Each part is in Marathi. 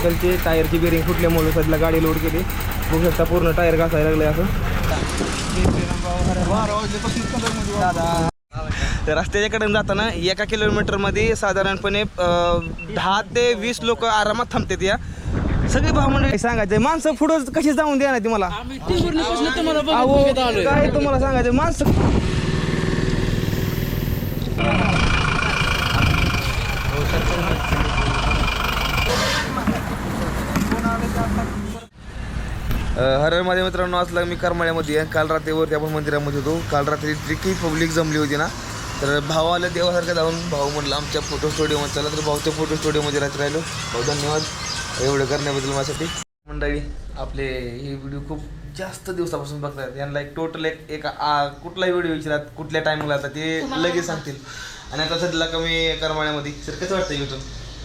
मोटरसायकलची टायरची बेरिंग फुटल्यामुळे सध्या गाडी लोड केली. बघू शकता पूर्ण टायर घासायला लागले असं. तर रस्त्याच्याकडे जाताना एका किलोमीटरमध्ये साधारणपणे दहा ते वीस लोक आरामात थांबतात या. सगळे भाव म्हणजे सांगायचं माणसं पुढं कशी जाऊन द्या ना ती मला काय तुम्हाला सांगायचं माणसं हरर माझ्या मित्रांनो असला मी करमाळ्यामध्ये आहे. काल रात्रीवरती आपण मंदिरामध्ये होतो. काल रात्री इतकी पब्लिक जमली होती ना तर भावाला देवासारखं जाऊन भाऊ म्हटलं आमच्या फोटो स्टुडिओमध्ये चला. तर भाऊच्या फोटो स्टुडिओमध्ये राहत राहिलो. भाऊ धन्यवाद. एवढं करण्याबद्दल माझ्यासाठी. मंडळी आपले हे व्हिडिओ खूप जास्त दिवसापासून बघतात यांना एक टोटल एक एक कुठलाही व्हिडिओ विचारात कुठल्या टायमिंगला आता ते लगेच सांगतील. आणि आता सध्याला कमी करमाळ्यामध्ये. सर कसं वाटतं इथून?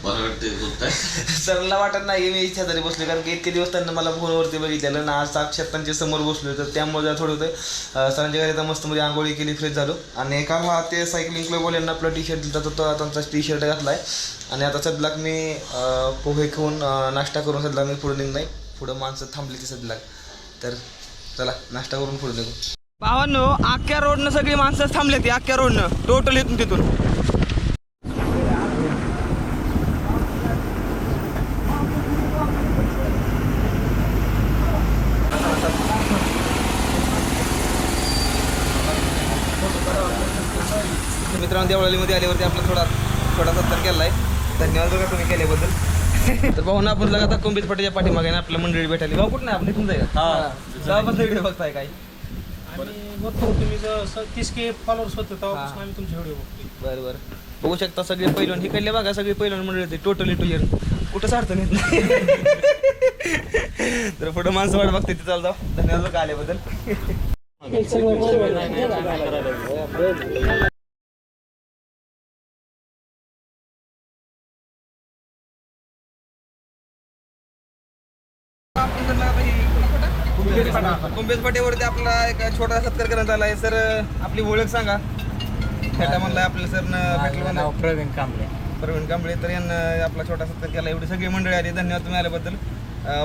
मला वाटतं वाटत नाही मी इच्छा तरी बसले कारण की इतके दिवस त्यांना मला फोनवरती बघितलेलं ना आज साक्षात त्यांच्यासमोर बसलो तर त्यामुळे थोडं होतं. सरांच्या घरी मस्त मध्ये आंघोळी केली फ्रेश झालो. आणि काल हा ते सायकलिंग क्लब यांना आपला टी शर्ट दिला तो त्यांचा टी शर्ट घातलाय. आणि आता सध्याक मी पोहे खाऊन नाश्ता करून सध्या मी पुढे निघणार पुढं माणसं थांबली ती सध्या तर चला नाश्ता करून पुढे निघू. भावांनो अख्ख्या रोडनं सगळी माणसं थांबली ती अख्ख्या रोडनं टोटल इथून तिथून. मित्रांनो देवळालीमध्ये आल्यावरती आपला थोडा थोडा सत्कार केला आहे धन्यवाद बघा तुम्ही केल्याबद्दल. तर भाऊ ना आपण लगा कुंभीत पाटीच्या पाठीमागे ना आपल्या मंडळी भेटायला. भाऊ कुठं नाही आपण इथून जाईल गावापासून व्हिडिओ बघताय काय? आणि बघतो तुम्ही तीस के फॉलोअर्स होते तेव्हापासून आम्ही तुमचे व्हिडिओ बघतो बरं बरं. बघू शकता सगळे पैलवान. हिकडले बघा सगळे पैलवान मंडळी होते. टोटली टू कुठं सार्थन येत नाही. तर पुढं माणसं वाट बघते तिथं. जाऊ. धन्यवाद बघा आल्याबद्दल. पाट्यावरती आपला एक छोटा सत्कार करण्यात आला आहे. सर आपली ओळख सांगा. फेटा म्हणला आपल्या सर भेटलं म्हणा प्रवीण कांबळे. प्रवीण कांबळे तर यांना आपला छोटा सत्कार केला. एवढी सगळी मंडळी आली. धन्यवाद तुम्ही आल्याबद्दल.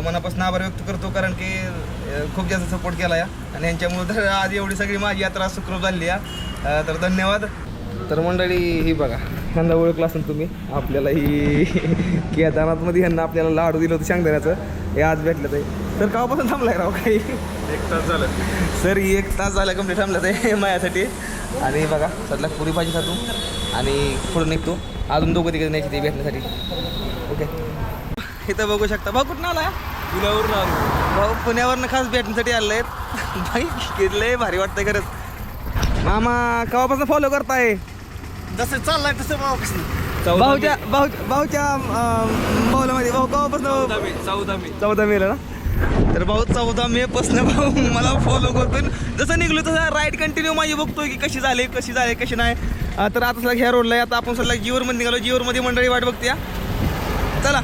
मनापासून आभार व्यक्त करतो कारण की खूप जास्त सपोर्ट केला या. आणि यांच्यामुळे तर आज एवढी सगळी माझी यात्रा सुखरूप झाली या. अं, तर धन्यवाद. तर मंडळी ही बघा. ह्यांना ओळखलं असेल तुम्ही. आपल्याला ही केदारनाथमध्ये ह्यांना आपल्याला लाडू दिलं होतं शेंगदाण्याचं. हे आज भेटलं ते. तर कावापासून थांबलाय राव काही. एक तास झालं. सर एक तास झाला कंप्लीट थांबलं ते माझ्यासाठी. आणि बघा सध्या पुरी भाजी खातो आणि पुढे निघतो. अजून दोघं तिकडे न्यायची ते भेटण्यासाठी. ओके. इथं बघू शकता. भाऊ कुठं आला पुण्यावरून आलो. भाऊ पुण्यावरनं खास भेटण्यासाठी आलेले आहेत भाई किती लय भारी वाटतंय खरंच. मामा केव्हापासून फॉलो करताय? जसं चाललाय तसं मावापासून भाऊच्या भाऊ भाऊच्या भाऊलामध्ये भाऊ केव्हापासून? चौदा मे चौदा मेला ना? तर भाऊ चौदा मे पासून भाऊ मला फॉलो करतोय जसं निघलो तसं राईड कंटिन्यू माझी बघतोय की कशी झाली कशी झाली कशी नाही तर आता सध्या ह्या रोडला. आता आपण सध्या जीवरमध्ये निघालो जीवरमध्ये मंडळी वाट बघते हा. चला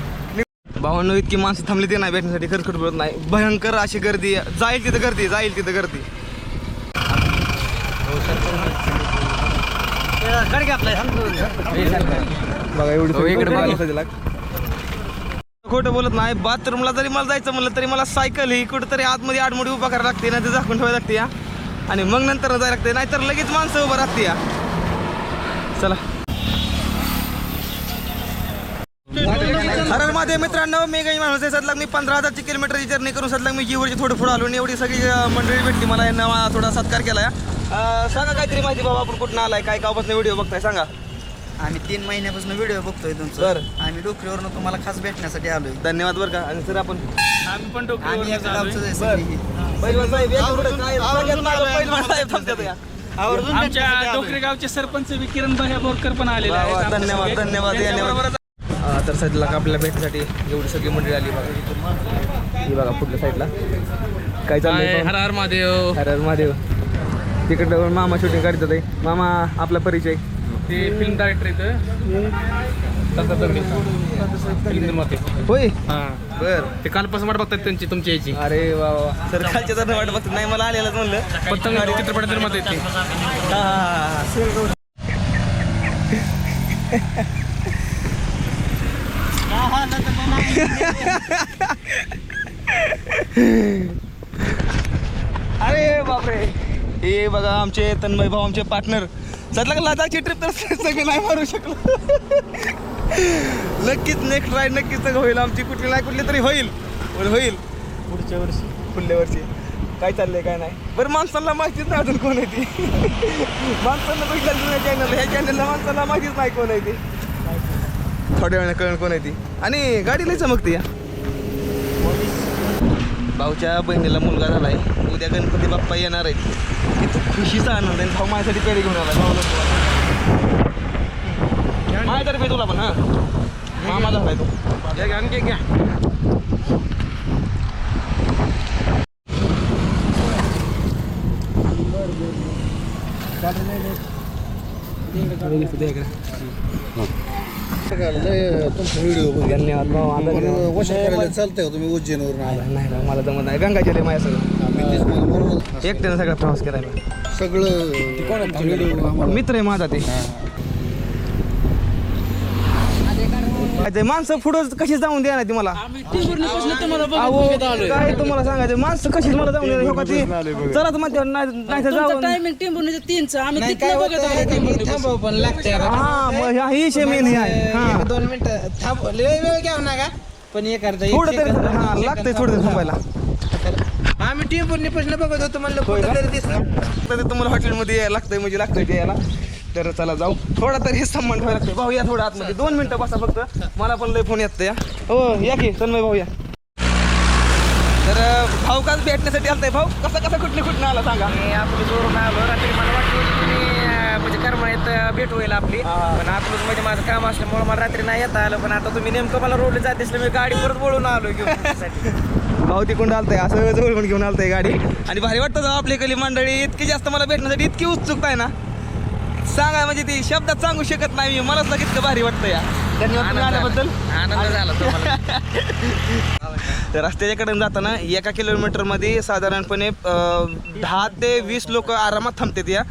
भावांनो इतकी माणसं थांबली ते नाही भेटण्यासाठी खरंच खरं बोलत नाही भयंकर अशी गर्दी. जाईल तिथं गर्दी जाईल तिथं गर्दी बघा एवढी सजला. खोटं बोलत नाही. बाथरूमला जरी मला जायचं म्हणलं तरी मला सायकल ही कुठंतरी आतमध्ये आडमोडी उभा करायला लागते ना ते झाकून ठेवायला लागते या. आणि मग नंतर जायला लागते नाहीतर लगेच माणसं उभं राहते या. चला. अरे माझे मित्रांनो मी काही माणूस आहे. सदलग मी पंधरा हजारची किलोमीटरची जर्नी करून सदलग मी जीवरची थोडं पुढं आलो आणि एवढी सगळी मंडळी भेटली. मला यांना थोडा सत्कार केला या. सांगा काहीतरी माहिती बाबा आपण कुठं आलाय काय कापासून व्हिडिओ बघताय सांगा. आम्ही तीन महिन्यापासून व्हिडिओ बघतोय तुमचा. बरं. आम्ही डोकरीवरून तुम्हाला खास भेटण्यासाठी आलोय. धन्यवाद बरं का. आणि सर आपण आम्ही पण आम्ही या डोक्यावर गावचं आहे सगळी. पैलवान साहेब या पुढं काय सगळ्यात मागं पैलवान साहेब थांबतात या. आमच्या डोकरे गावचे सरपंच बी किरण भाई बोरकर पण आलेले वा, वा, आहेत धन्यवाद धन्यवाद धन्यवाद. हा, तर सध्याला आपल्या भेटीसाठी एवढी सगळी मंडळी आली बघा. ही बघा पुढल्या साईडला. काय चाललंय हर हर महादेव. अरे महादेव. तिकडं मामा शूटिंग काढतात आहे. मामा आपला परिचय. ते फिल्म डायरेक्टर इथं. फिल्ममध्ये होय? हा. बर. ते कालपासून वाट बघतात त्यांची तुमची यायची अरे वा. सर खालच्या तर वाट बघतात. नाही मला आलेलं म्हणलं. पतंग हा, हा, हा, हा. अरे बापरे. हे बघा आमचे तन्मय भाऊ आमचे पार्टनर सध्या का लडाखची ट्रिप तर सगळे नाही मारू शकलो. नक्कीच नेक्स्ट राईड नक्कीच सगळं होईल. आमची कुठली नाही कुठली तरी होईल. पण होईल. पुढच्या वर्षी. पुढल्या वर्षी. काय चाललंय काय नाही. बरं माणसाला माहितीच नाही अजून कोण आहे ती. माणसांना बघितलं नाही चॅनल ह्या चॅनलला माणसाला माहितीच नाही कोण आहे ती. थोड्या वेळाने कळण कोण आहे ती. आणि गाडी लई चमकते या. भाऊच्या बहिणीला मुलगा झालाय. उद्या गणपती बाप्पा येणार आहेत. किती खुशीचा आनंद आहे. भाऊ माझ्यासाठी पेढे घेऊन आला भाऊ माझ्यातर्फे तुला पण हा? मामा झालाय तो. आणखी घ्या. तुमचा व्हिडिओ धन्यवाद भाऊ आता वशा करायला चालतंय का तुम्ही उज्जैनवरून आला. नाही नाही मला जमत नाही. गंगाजल आहे माझ्या सगळं. मी तेच मला बरोबर एकट्यानं सगळा प्रवास मी सगळं व्हिडिओ आम्हाला. मित्र आहे माझा ते. ते माणसं पुढं कशी जाऊन द्या ना ती मला अहो, काय तुम्हाला सांगायचं माणसं कशी मला जाऊन द्या का ती चला तर म्हणते नाही नाही तर जाऊन टायमिंग तीनचं. आम्ही तिथलं बघत पण लागते हा मग हा ही हे आहे. हा. दोन मिनिटं थांब लय वेळ घ्याव ना का पण एक अर्धा थोडं तरी हा लागतंय थोडं तरी थांबायला. आम्ही टिंबुर्णी बघत होतो म्हणलं कुठं तरी दिसलं तर ते तुम्हाला हॉटेलमध्ये यायला लागतंय म्हणजे लागतंय ते यायला. तर चला जाऊ. थोडा तरी संबंध ठेवायला लागतोय. भाऊ या थोडं आतमध्ये. दोन मिनिटं बसा फक्त. मला पण लय फोन येत या हो या की तन्मय भाऊ या तर भाऊ काच भेटण्यासाठी आलताय. भाऊ कसा कसा कुठले कुठनं आला सांगा. मी आपली जोरून आलो. रात्री मला वाटलं की तुम्ही, म्हणजे करमळीत भेट होईल आपली. पण आपलं म्हणजे माझं काम असल्यामुळे मला रात्री नाही येता आलं. पण आता तुम्ही नेमकं मला रोडला जात दिसलं मी गाडी परत बोलून आलो घेऊन. भाऊ तिकडून आलताय. असं जवळ पण घेऊन आलताय गाडी. आणि भारी वाटतं जाऊ आपली कली मंडळी. इतकी जास्त मला भेटण्यासाठी इतकी उत्सुकता आहे ना. सांगा म्हणजे ती शब्दात सांगू शकत नाही मी. मलाच इतकं भारी वाटतं या. धन्यवाद तुम्ही आल्याबद्दल झाला. आनंद झाला तुम्हाला. तर रस्त्याच्याकडे जाताना एका किलोमीटरमध्ये साधारणपणे अं, दहा ते वीस लोक आरामात थांबतात या.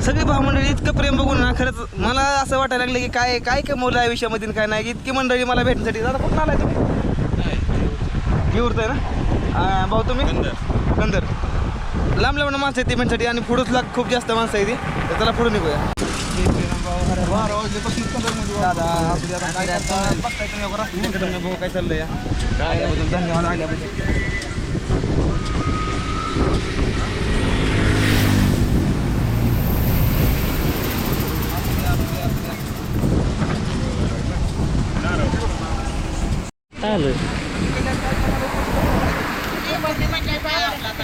सगळी भावमंडळी इतकं प्रेम बघून ना खरंच मला असं वाटायला लागलं की काय काय कमवलं आयुष्यामध्ये आणि काय नाही. इतकी मंडळी मला भेटण्यासाठी. दादा कुठं आलाय तुम्ही? येऊरत आहे ना? अं, भाऊ तुम्ही? कंदर लांब लांब माणसं आहेत ती भेटण्यासाठी आणि पुढंच लाग खूप जास्त माणसं आहे ती. तर त्याला पुढे निघूया. आता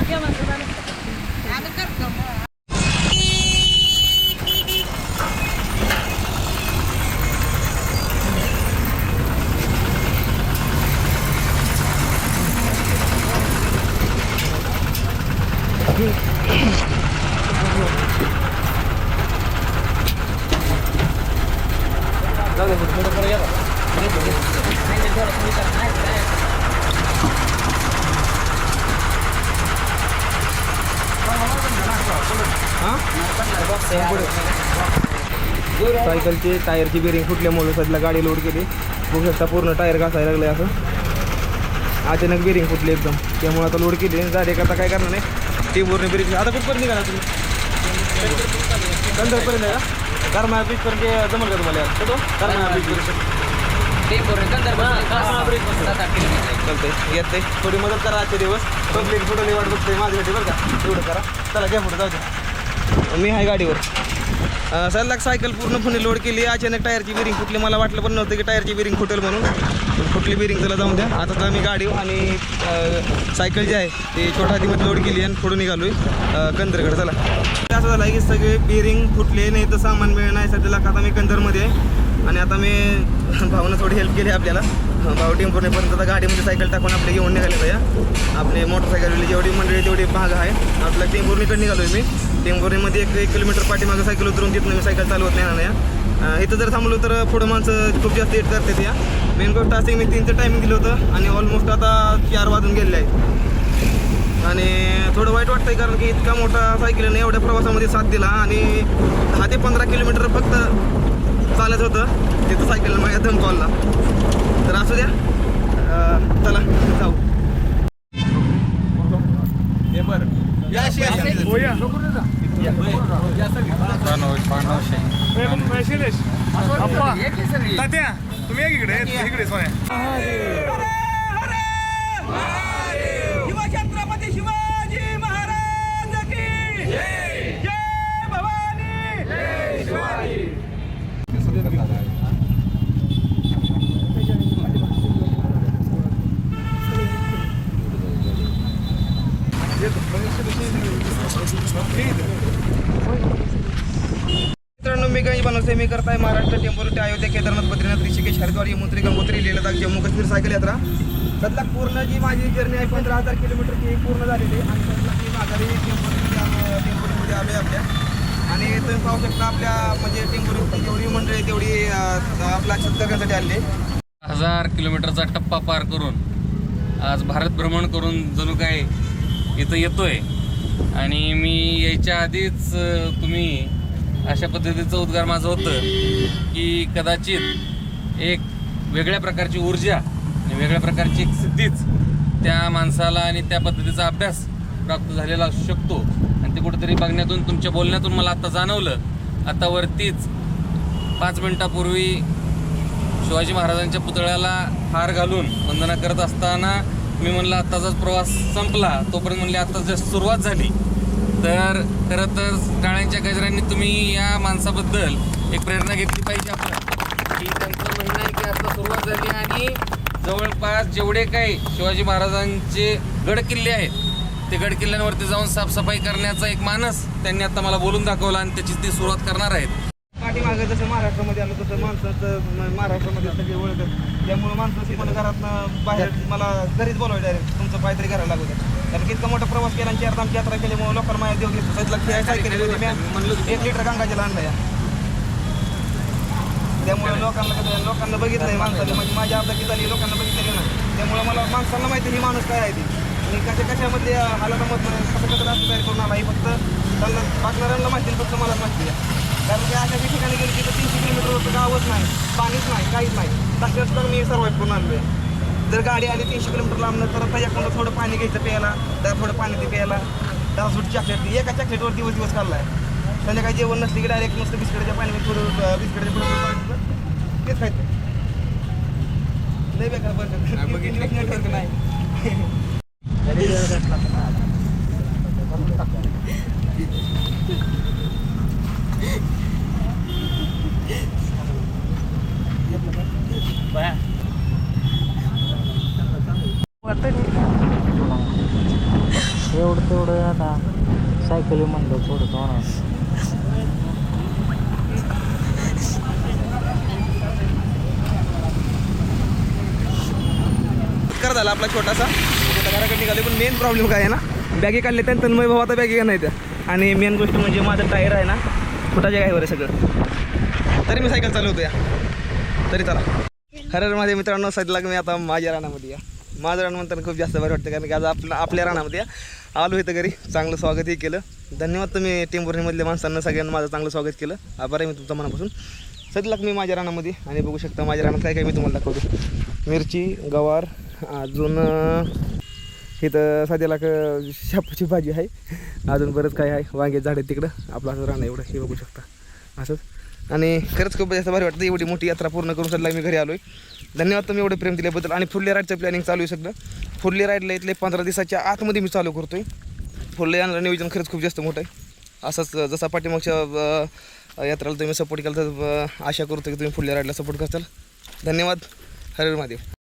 काय? बघताय तुम्ही बघा, रस्त्याकडे भाऊ काय चाललंय या आल्याबद्दल धन्यवाद आल्याबद्दल सायकलचे टायरची बेरिंग फुटल्यामुळे सध्या गाडी लोड केली. बघू शकता पूर्ण टायर घासायला लागले असं. अचानक बेरिंग फुटली एकदम. त्यामुळे आता लोड केली. गाडी करता काय करणार नाही. टी पूर्ण बेरिंग आता कुठपर्यंत निघाला तुम्ही? कंदरपर्यंत आहे का? करमाळा बीचपर्यंत जमल का तुम्हाला यार? बीचपर्यंत चालतंय येते. थोडी मदत करा आजचे दिवस. पब्लिक फोटो वाट बघते माझ्यासाठी बरं का. एवढं करा. चला घ्या फोटो जाऊ द्या. मी आहे गाडीवर. सर सलग सायकल पूर्णपणे लोड केली. अचानक टायरची बिरिंग फुटली. मला वाटलं पण नव्हतं की टायरची बिरिंग फुटेल म्हणून. फुटली बिरिंग त्याला जाऊन द्या. आता तर मी गाडी आणि सायकल जी आहे ती छोटा हातीमध्ये लोड केली आणि पुढे निघालो आहे कंदरकडे चला. असं झालं की सगळे बिरिंग फुटले नाही तर सामान मिळणार नाही सध्याला आता मी कंदरमध्ये आहे. आणि आता मी भाऊनं थोडी हेल्प केली आपल्याला. भाऊ टेम्पोनेपर्यंत आता गाडीमध्ये सायकल टाकून आपले घेऊन निघाले या आपले मोटरसायकल जेवढी मंडळी तेवढी भाग आहे. आपल्या टेंभुर्णीकडे निघालो मी. टेंभुर्णीमध्ये एक एक किलोमीटर पाठीमागं सायकल उतरून तिथनं मी सायकल चालवत नाही ना या. इथं जर थांबलो तर पुढं माणसं खूप जास्त एट करतात या. मेन गोष्ट असे मी तीनचं टायमिंग दिलं होतं आणि ऑलमोस्ट आता चार वाजून गेलेले आहे आणि थोडं वाईट वाटतंय कारण की इतका मोठा सायकलीने एवढ्या प्रवासामध्ये साथ दिला आणि दहा ते पंधरा किलोमीटर फक्त चालत होतं. तिथं सायकल माझ्या दम कॉलला तर असू द्या. चला जाऊ. शिवछत्रपती शिवाजी महाराज की जय भवानी मित्रांनो मी काही बनवते मी करताय महाराष्ट्र टेम्पोरिटी अयोध्या केदारनाथ बद्रीनाथ ऋषिकेश हरिद्वार यमुत्री गंगोत्री लेलदाख जम्मू काश्मीर सायकल यात्रा. त्यातला पूर्ण जी माझी जर्नी आहे पंधरा हजार किलोमीटरची ही पूर्ण झालेली आहे. आणि त्यातला मी माघारी टेम्पोरीमध्ये आलो टेम्पोरीमध्ये आलो आहे आपल्या. आणि तुम्ही पाहू शकता आपल्या म्हणजे टेम्पोरी जेवढी मंडळी तेवढी आपला आपल्या शेतकऱ्यांसाठी आले हजार किलोमीटरचा टप्पा पार करून आज भारत भ्रमण करून जणू काय इथं येतोय? आणि मी यायच्या आधीच तुम्ही अशा पद्धतीचं उद्गार माझं होतं की कदाचित एक वेगळ्या प्रकारची ऊर्जा आणि वेगळ्या प्रकारची एक सिद्धीच त्या माणसाला आणि त्या पद्धतीचा अभ्यास प्राप्त झालेला असू शकतो. आणि ते कुठेतरी बघण्यातून तुमच्या बोलण्यातून मला आत्ता जाणवलं. आता वरतीच पाच मिनटापूर्वी शिवाजी महाराजांच्या पुतळ्याला हार घालून वंदना करत असताना मी म्हणलं आत्ताचाच प्रवास संपला. तोपर्यंत म्हणले आता जस्ट सुरुवात झाली. तर खरं तर टाळ्यांच्या गजरांनी तुम्ही या माणसाबद्दल एक प्रेरणा घेतली पाहिजे आपण की त्यांचं म्हणणं आहे की आता सुरुवात झाली आणि जवळपास जेवढे काही शिवाजी महाराजांचे गडकिल्ले आहेत ते गडकिल्ल्यांवरती जाऊन साफसफाई करण्याचा एक मानस त्यांनी आता मला बोलून दाखवला आणि त्याची ती सुरुवात करणार आहेत. पाठीमागे जसं महाराष्ट्रामध्ये आलं तसं माणसाचं महाराष्ट्रामध्ये सगळे ओळखत त्यामुळे माणसाची मला घरातनं बाहेर मला घरीच बोलवाय डायरेक्ट तुमचं पायतरी करायला लागू द्या कारण की इतका मोठा प्रवास केला आणि चार आमची यात्रा केल्यामुळे लोकांना माझ्या देव घेतो सध्या खेळायला सायकल म्हणलं एक लिटर गंगाजल आणलं या. त्यामुळे लोकांना लोकांना बघितलंय माणसाने. म्हणजे माझ्या अर्धा झाली लोकांना बघितलं ना त्यामुळे मला माणसांना माहिती ही माणूस काय आहे ती. आणि कशा कशामध्ये हालाचा मत कसं कसं रास्ता तयार करून आला ही फक्त त्यांना बातम्यांना माहिती फक्त मला माहिती आहे. कारण की अशा काही ठिकाणी गेली तिथं तीनशे किलोमीटरवरचं गावच नाही पाणीच नाही काहीच नाही. तशा सुद्धा मी सर्वाईव्ह करून आलो आहे जर गाडी आली तीनशे किलोमीटर लांब तर त्याच्याकडून थोडं पाणी घ्यायचं प्यायला त्या थोडं पाणी ते प्यायला दहा सुट चॉकलेट एका चॉकलेटवर दिवस दिवस काढलाय संध्याकाळी जेवण नसले की डायरेक्ट नुसतं बिस्किटाच्या पाणी थोडं बिस्किटाच्या पुढे तेच खायचं. लय बेकार बरं नेटवर्क नाही एवढं तेवढं आता सायकल म्हणलं थोडं होणार कर झाला आपला छोटासा. घराकडे निघाले पण मेन प्रॉब्लेम काय आहे ना बॅगे काढले त्या तन्मय भाऊ आता बॅगे नाही त्या आणि मेन गोष्ट म्हणजे माझं टायर आहे ना फुटाच्या गायवर आहे सगळं. तरी मी सायकल चालवतो या तरी चला. खरं माझ्या मित्रांनो सध्या मी आता माझ्या रानामध्ये या. माझं रान म्हणताना खूप जास्त बरं वाटतं कारण की आज आपल्या आपल्या रानामध्ये या. आलो इथं घरी. चांगलं स्वागतही केलं. धन्यवाद तुम्ही टेंभुर्णीमधल्या माणसांना सगळ्यांना माझं चांगलं स्वागत केलं. आभार आहे मी तुमच्या मनापासून. सध्याला मी माझ्या रानामध्ये आणि बघू शकता माझ्या रानात काय काय मी तुम्हाला दाखवतो. मिरची गवार अजून इथं सध्याला क शापूची भाजी आहे. अजून बरंच काय आहे. वांगे झाड तिकडं. आपलं असं रान एवढं. हे बघू शकता. असंच. आणि खरंच खूप जास्त भारी वाटतं. एवढी मोठी यात्रा पूर्ण करून सध्या मी घरी आलो आहे धन्यवाद तुम्ही एवढे प्रेम दिल्याबद्दल आणि फुल्ले राईडचं प्लॅनिंग चालू आहे सगळं फुल्ले राईडला इथले पंधरा दिवसाच्या आतमध्ये मी चालू करतो आहे फुल्ले आणलं नियोजन खरंच खूप जास्त मोठं आहे. असंच जसा पाठीमागच्या यात्राला यात्रेला तुम्ही सपोर्ट केला तर आशा करतो की तुम्ही फुल्ले राईडला सपोर्ट करताल. धन्यवाद. हरे महादेव.